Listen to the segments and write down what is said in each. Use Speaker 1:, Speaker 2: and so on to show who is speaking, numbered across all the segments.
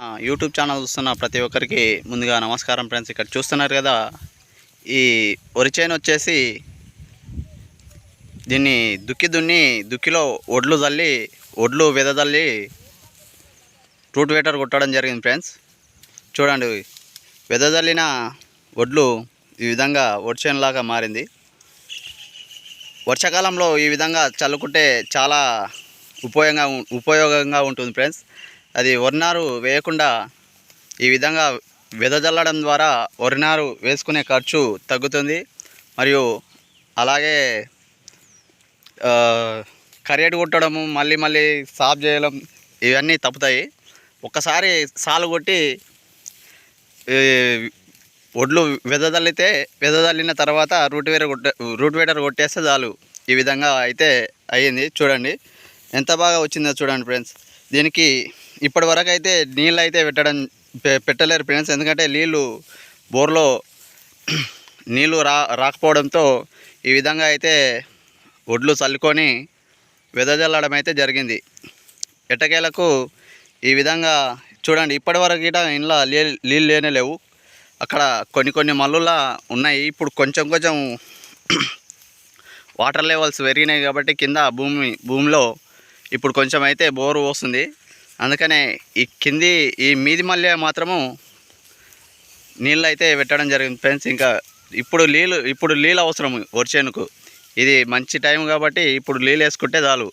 Speaker 1: YouTube channel చూస్తున్న ప్రతి ఒక్కరికి ముందుగా నమస్కారం ఫ్రెండ్స్. ఇక్కడ చూస్తున్నారు కదా ఈ వరి చేను వచ్చేసి దీన్ని దుక్కి దున్ని దుక్కిలో ఒడ్లు చల్లి ఒడ్లు వెదజల్లి రూట్ వేటర్ కొట్టడం జరిగింది ఫ్రెండ్స్. చూడండి వెదజల్లిన ఒడ్లు ఈ విధంగా వరిచేనులాగా మారింది. వర్షాకాలంలో ఈ విధంగా చల్లుకుంటే చాలా ఉపయోగంగా ఉపయోగంగా ఉంటుంది ఫ్రెండ్స్. అది వరినారు వేయకుండా ఈ విధంగా వెదజల్లడం ద్వారా వరినారు వేసుకునే ఖర్చు తగ్గుతుంది. మరియు అలాగే ఆ, కరియట్ కొట్టడము మళ్ళీ మళ్ళీ సాఫ్ చేయడం ఇవన్నీ తప్పుతాయి. ఒక్కసారి సాలు కొట్టి ఒడ్లు వెదజల్లితే వెదజల్లిన తర్వాత రూట్ వేటర్ కొట్టే రూట్ వేటర్ కొట్టేస్తే చాలు. ఈ విధంగా అయితే అయ్యింది. చూడండి ఎంత బాగా వచ్చిందో చూడండి ఫ్రెండ్స్. దీనికి ఇప్పటి వరకు అయితే నీళ్ళు అయితే పెట్టడం పె- పెట్టలేరు ఫ్రెండ్స్. ఎందుకంటే నీళ్ళు బోర్లో నీళ్ళు రా రాకపోవడంతో ఈ విధంగా అయితే ఒడ్లు చల్లుకొని వెదజల్లడం అయితే జరిగింది. ఎట్టకేలకు ఈ విధంగా చూడండి ఇప్పటి వరకు గిట ఇంట్లో నీళ్ళు లేనే లేవు. అక్కడ కొన్ని కొన్ని మల్లులా ఉన్నాయి. ఇప్పుడు కొంచెం కొంచెం వాటర్ లెవెల్స్ పెరిగినాయి కాబట్టి కింద భూమి భూమిలో ఇప్పుడు కొంచెం అయితే బోరు వస్తుంది. అందుకనే ఈ కింది ఈ మీది మల్లె మాత్రము నీళ్ళు అయితే పెట్టడం జరిగింది ఫ్రెండ్స్. ఇంకా ఇప్పుడు నీళ్ళు ఇప్పుడు నీళ్ళు అవసరం వరిచేనుకు ఇది మంచి టైం కాబట్టి ఇప్పుడు నీళ్ళు వేసుకుంటే చాలు.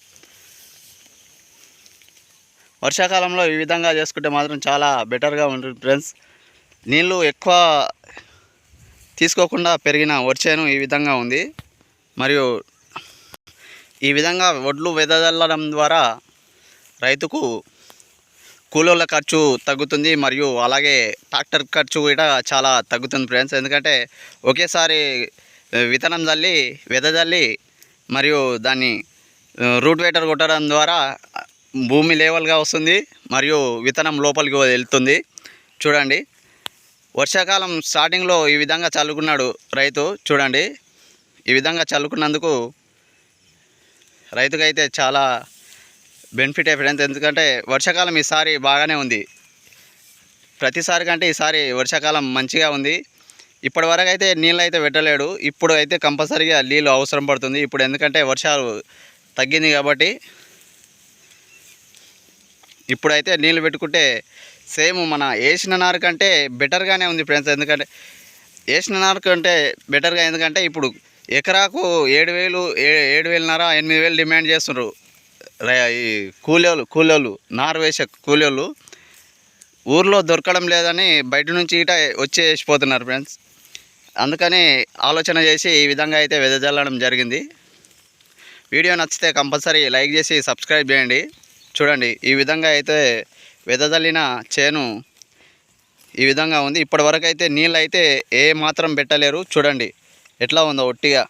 Speaker 1: వర్షాకాలంలో ఈ విధంగా చేసుకుంటే మాత్రం చాలా బెటర్గా ఉంటుంది ఫ్రెండ్స్. నీళ్ళు ఎక్కువ తీసుకోకుండా పెరిగిన వరిచేను ఈ విధంగా ఉంది. మరియు ఈ విధంగా వడ్లు వెదజల్లడం ద్వారా రైతుకు కూలోళ్ళ ఖర్చు తగ్గుతుంది మరియు అలాగే ట్రాక్టర్ ఖర్చు కూడా చాలా తగ్గుతుంది ఫ్రెండ్స్. ఎందుకంటే ఒకేసారి విత్తనం చల్లి వెదజల్లి మరియు దాన్ని రూట్ వేటర్ కొట్టడం ద్వారా భూమి లేవల్గా వస్తుంది మరియు విత్తనం లోపలికి వెళ్తుంది. చూడండి వర్షాకాలం స్టార్టింగ్లో ఈ విధంగా చల్లుకున్నాడు రైతు. చూడండి ఈ విధంగా చల్లుకున్నందుకు రైతుకైతే చాలా బెనిఫిట్ ఫ్రెండ్స్. ఎందుకంటే వర్షాకాలం ఈసారి బాగానే ఉంది. ప్రతిసారి కంటే ఈసారి వర్షాకాలం మంచిగా ఉంది. ఇప్పటి వరకు అయితే నీళ్ళు అయితే పెట్టలేడు. ఇప్పుడు అయితే కంపల్సరీగా నీళ్ళు అవసరం పడుతుంది. ఇప్పుడు ఎందుకంటే వర్షాలు తగ్గింది కాబట్టి ఇప్పుడైతే నీళ్ళు పెట్టుకుంటే సేమ్ మన వేసిన నారు కంటే బెటర్గానే ఉంది ఫ్రెండ్స్. ఎందుకంటే వేసిన నారు కంటే బెటర్గా ఎందుకంటే ఇప్పుడు ఎకరాకు ఏడు వేలు ఏ- ఏడు వేలున్నర ఎనిమిది వేలు డిమాండ్ చేస్తున్నారు. ఈ కూలీలు కూలోళ్ళు నారు వేసే కూలోళ్ళు ఊర్లో దొరకడం లేదని బయట నుంచి ఇట వచ్చి వేసిపోతున్నారు ఫ్రెండ్స్. అందుకని ఆలోచన చేసి ఈ విధంగా అయితే వెదజల్లడం జరిగింది. వీడియో నచ్చితే కంపల్సరీ లైక్ చేసి సబ్స్క్రైబ్ చేయండి. చూడండి ఈ విధంగా అయితే వెదజల్లిన చేను ఈ విధంగా ఉంది. ఇప్పటివరకు అయితే నీళ్ళు అయితే ఏ మాత్రం పెట్టలేరు. చూడండి ఎట్లా ఉందో ఒట్టిగా.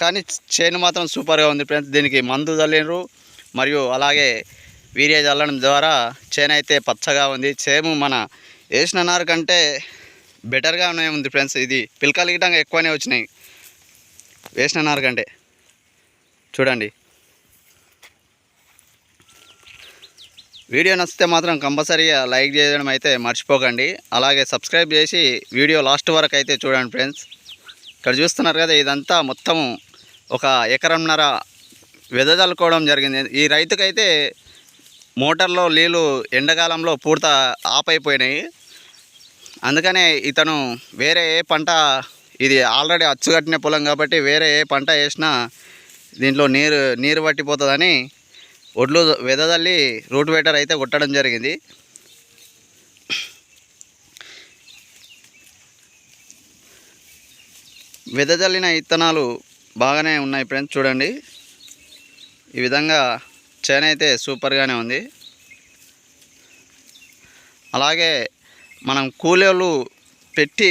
Speaker 1: కానీ చేను మాత్రం సూపర్గా ఉంది ఫ్రెండ్స్. దీనికి మందు చల్లినరు మరియు అలాగే వీర్య చల్లడం ద్వారా చేను అయితే పచ్చగా ఉంది. సేమ్ మన వేసిన నారు కంటే బెటర్గానే ఉంది ఫ్రెండ్స్. ఇది పిలకలు గిటంగా ఎక్కువనే వచ్చినాయి. వేసిన నారు కంటే. చూడండి. వీడియో నచ్చితే మాత్రం కంపల్సరీగా లైక్ చేయడం అయితే మర్చిపోకండి. అలాగే సబ్స్క్రైబ్ చేసి వీడియో లాస్ట్ వరకు అయితే చూడండి ఫ్రెండ్స్. ఇక్కడ చూస్తున్నారు కదా ఇదంతా మొత్తం ఒక ఎకరంన్నర వెదజల్లుకోవడం జరిగింది. ఈ రైతుకైతే మోటార్లో నీళ్ళు ఎండాకాలంలో పూర్త ఆఫ్ అయిపోయినాయి అందుకనే ఇతను వేరే ఏ పంట ఇది ఆల్రెడీ అచ్చుకట్టిన పొలం కాబట్టి వేరే ఏ పంట వేసినా దీంట్లో నీరు నీరు పట్టిపోతుందని ఒడ్లు వెదజల్లి రూట్ వేటర్ అయితే కొట్టడం జరిగింది. వెదజల్లిన ఇత్తనాలు బాగానే ఉన్నాయి ఫ్రెండ్స్ చూడండి. ఈ విధంగా చేను అయితే సూపర్గానే ఉంది. అలాగే మనం కూలీలు పెట్టి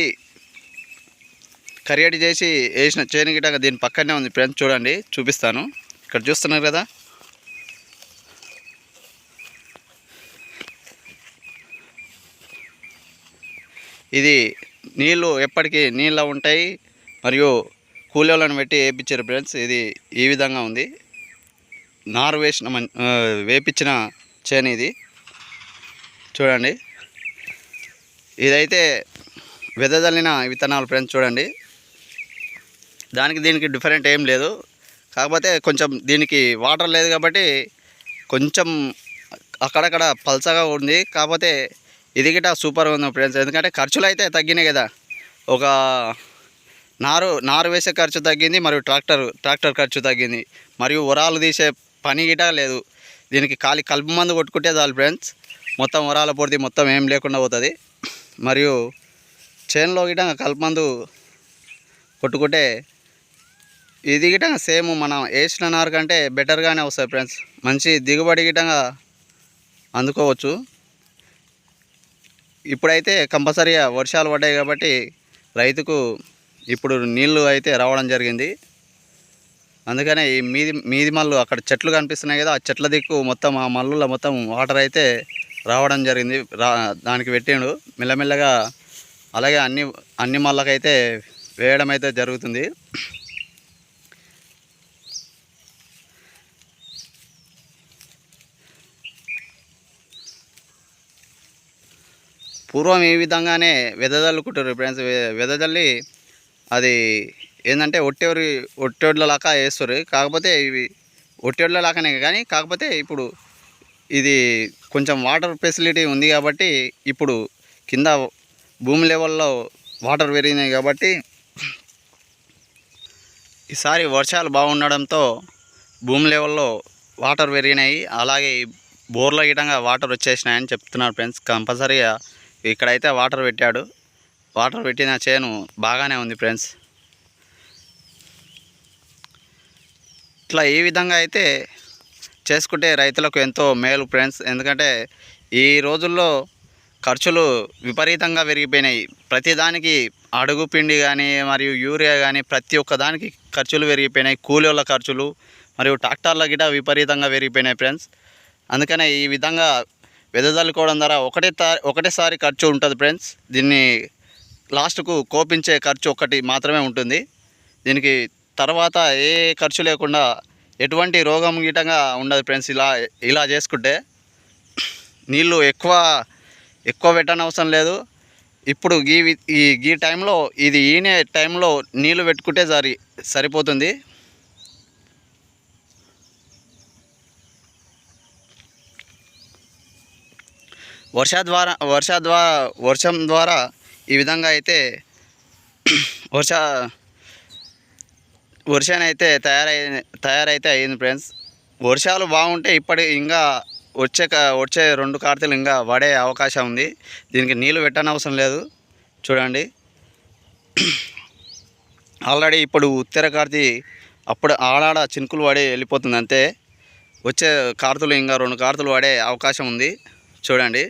Speaker 1: కరియడి చేసి వేసిన చేను గిటాక దీని పక్కనే ఉంది ఫ్రెండ్స్ చూడండి చూపిస్తాను. ఇక్కడ చూస్తున్నారు కదా? ఇది నీళ్ళు ఎప్పటికీ నీళ్ళ ఉంటాయి మరియు కూలీలను పెట్టి వేయించారు ఫ్రెండ్స్. ఇది ఈ విధంగా ఉంది. నారు వేసిన వేపించిన చేను ఇది. చూడండి. ఇదైతే వెదజల్లిన విత్తనాలు ఫ్రెండ్స్ చూడండి. దానికి దీనికి డిఫరెంట్ ఏం లేదు. కాకపోతే కొంచెం దీనికి వాటర్ లేదు కాబట్టి కొంచెం అక్కడక్కడ పల్చగా ఉంది. కాకపోతే ఇది గిట సూపర్గా ఉంది ఫ్రెండ్స్. ఎందుకంటే ఖర్చులు అయితే తగ్గినాయి కదా. ఒక నారు నారు వేసే ఖర్చు తగ్గింది మరియు ట్రాక్టర్ ట్రాక్టర్ ఖర్చు తగ్గింది. మరియు ఉరాలు తీసే పని గిట లేదు. దీనికి ఖాళీ కలుపు మందు కొట్టుకుంటే చాలు ఫ్రెండ్స్ మొత్తం వరాల పొడిది మొత్తం ఏం లేకుండా పోతుంది. మరియు చేనులో గిట కలుపు మందు కొట్టుకుంటే ఇది గిటంగా సేమ్ మనం వేసిన నారు కంటే బెటర్గానే వస్తుంది ఫ్రెండ్స్ మంచి దిగుబడి గిటంగా అందుకోవచ్చు. ఇప్పుడైతే కంపల్సరీగా వర్షాలు పడ్డాయి కాబట్టి రైతుకు ఇప్పుడు నీళ్ళు అయితే రావడం జరిగింది. అందుకనే ఈ మీది మీది మల్లు అక్కడ చెట్లు కనిపిస్తున్నాయి కదా ఆ చెట్ల దిక్కు మొత్తం ఆ మల్లుల మొత్తం వాటర్ అయితే రావడం జరిగింది. రా దానికి పెట్టిండు. మెల్లమెల్లగా అలాగే అన్ని అన్ని మళ్ళకైతే వేయడం అయితే జరుగుతుంది. పూర్వం ఈ విధంగానే వెదజల్లుకుంటారు ఫ్రెండ్స్ వెదజల్లి అది ఏంటంటే ఒట్టేవరి ఒట్టేడ్ల లాగా వేస్తారు. కాకపోతే ఇవి ఒట్టేడ్ల లాగానే కానీ కాకపోతే ఇప్పుడు ఇది కొంచెం వాటర్ ఫెసిలిటీ ఉంది కాబట్టి ఇప్పుడు కింద భూమి లెవెల్లో వాటర్ పెరిగినాయి కాబట్టి ఈసారి వర్షాలు బాగుండడంతో భూమి లెవెల్లో వాటర్ పెరిగినాయి. అలాగే బోర్ల గిటంగా వాటర్ వచ్చేసినాయని చెప్తున్నారు ఫ్రెండ్స్. కంపల్సరీగా ఇక్కడైతే వాటర్ పెట్టాడు. వాటర్ పెట్టిన చేను బాగానే ఉంది ఫ్రెండ్స్. ఇట్లా ఈ విధంగా అయితే చేసుకుంటే రైతులకు ఎంతో మేలు ఫ్రెండ్స్. ఎందుకంటే ఈ రోజుల్లో ఖర్చులు విపరీతంగా పెరిగిపోయినాయి. ప్రతిదానికి అడుగు పిండి కానీ మరియు యూరియా కానీ ప్రతి ఒక్క దానికి ఖర్చులు పెరిగిపోయినాయి. కూలీల ఖర్చులు మరియు ట్రాక్టర్ల గిట విపరీతంగా పెరిగిపోయినాయి ఫ్రెండ్స్. అందుకనే ఈ విధంగా వెదజల్లుకోవడం ద్వారా ఒకటే ఒకటేసారి ఖర్చు ఉంటుంది ఫ్రెండ్స్. దీన్ని లాస్ట్కు కోపించే ఖర్చు ఒక్కటి మాత్రమే ఉంటుంది. దీనికి తర్వాత ఏ ఖర్చు లేకుండా ఎటువంటి రోగం గీటంగా ఉండదు ఫ్రెండ్స్ ఇలా ఇలా చేసుకుంటే నీళ్ళు ఎక్కువ ఎక్కువ పెట్టనవసరం లేదు. ఇప్పుడు గీ ఈ ఈ టైంలో ఇది ఈనే టైంలో నీళ్ళు పెట్టుకుంటే సరి సరిపోతుంది. వర్ష ద్వారా వర్ష ద్వారా వర్షం ద్వారా ఈ విధంగా అయితే వర్ష వర్షాన్ని అయితే తయారై తయారైతే అయింది ఫ్రెండ్స్. వర్షాలు బాగుంటే ఇప్పటి ఇంకా వచ్చే వచ్చే రెండు కార్తీలు ఇంకా పడే అవకాశం ఉంది. దీనికి నీళ్ళు పెట్టనవసరం లేదు. చూడండి. ఆల్రెడీ ఇప్పుడు ఉత్తర కార్తీ అప్పుడు ఆడాడ చినుకులు పడి వెళ్ళిపోతుంది అంతే. వచ్చే కార్తులు ఇంకా రెండు కార్తులు పడే అవకాశం ఉంది. చూడండి.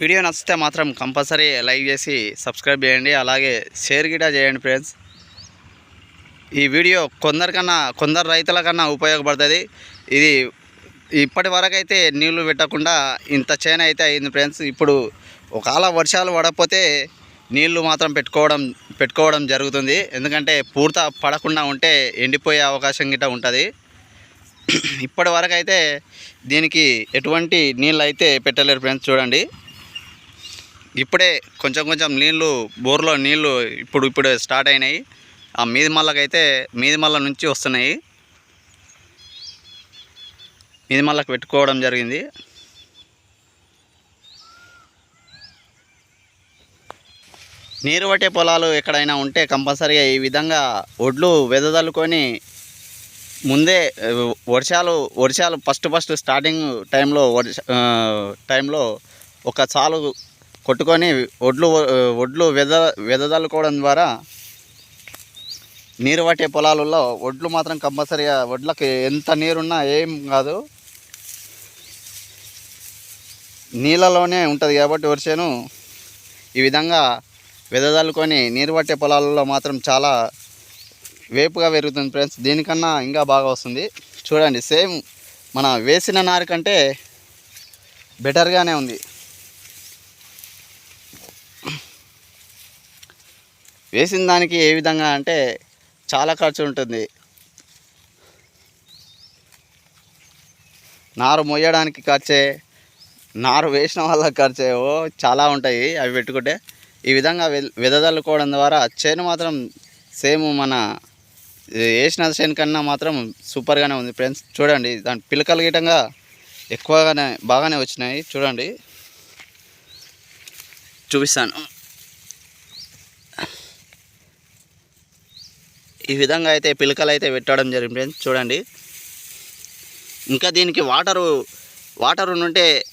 Speaker 1: వీడియో నచ్చితే మాత్రం కంపల్సరీ లైక్ చేసి సబ్స్క్రైబ్ చేయండి. అలాగే షేర్ గిటా చేయండి ఫ్రెండ్స్. ఈ వీడియో కొందరికన్నా కొందరు రైతుల కన్నా ఉపయోగపడుతుంది. ఇది ఇప్పటి వరకు అయితే నీళ్ళు పెట్టకుండా ఇంత చేను అయితే అయింది ఫ్రెండ్స్. ఇప్పుడు ఒకవేళ వర్షాలు పడకపోతే నీళ్ళు మాత్రం పెట్టుకోవడం పెట్టుకోవడం జరుగుతుంది. ఎందుకంటే పూర్త పడకుండా ఉంటే ఎండిపోయే అవకాశం గిట్ట ఉంటుంది. ఇప్పటి వరకు అయితే దీనికి ఎటువంటి నీళ్ళు అయితే పెట్టలేరు ఫ్రెండ్స్. చూడండి. ఇప్పుడే కొంచెం కొంచెం నీళ్ళు బోర్లో నీళ్ళు ఇప్పుడు ఇప్పుడు స్టార్ట్ అయినాయి. ఆ మీది మల్లకైతే మీది మల్ల నుంచి వస్తున్నాయి. మీది మల్లకు పెట్టుకోవడం జరిగింది. నీరు పట్టే పొలాలు ఎక్కడైనా ఉంటే కంపల్సరీగా ఈ విధంగా ఒడ్లు వెదజల్లుకొని ముందే వర్షాలు వర్షాలు ఫస్ట్ ఫస్ట్ స్టార్టింగ్ టైంలో వర్ష టైంలో ఒక చాలు కొట్టుకొని ఒడ్లు ఒడ్లు వెద వెదజల్లుకోవడం ద్వారా నీరు పట్టే పొలాలలో ఒడ్లు మాత్రం కంపల్సరీగా ఒడ్లకి ఎంత నీరున్నా ఏం కాదు. నీళ్ళలోనే ఉంటుంది కాబట్టి వరిసేను. ఈ విధంగా వెదజల్లుకొని నీరు పట్టే పొలాలలో మాత్రం చాలా వేపుగా పెరుగుతుంది ఫ్రెండ్స్. దీనికన్నా ఇంకా బాగా వస్తుంది. చూడండి సేమ్ మన వేసిన నారు కంటే బెటర్గానే ఉంది. వేసిన దానికి ఏ విధంగా అంటే చాలా ఖర్చు ఉంటుంది. నారు మొయ్యడానికి ఖర్చే నారు వేసిన వాళ్ళకి ఖర్చే ఓ చాలా ఉంటాయి అవి పెట్టుకుంటే. ఈ విధంగా వె వెదజల్లుకోవడం ద్వారా చేను మాత్రం సేమ్ మన వేసిన చేను కన్నా మాత్రం సూపర్గానే ఉంది ఫ్రెండ్స్. చూడండి దాని పిలకలు గీటంగా ఎక్కువగానే బాగానే వచ్చినాయి. చూడండి. చూపిస్తాను. ఈ విధంగా అయితే పిలకలు అయితే పెట్టడం జరిగింది. చూడండి. ఇంకా దీనికి వాటరు వాటర్ ఉంటే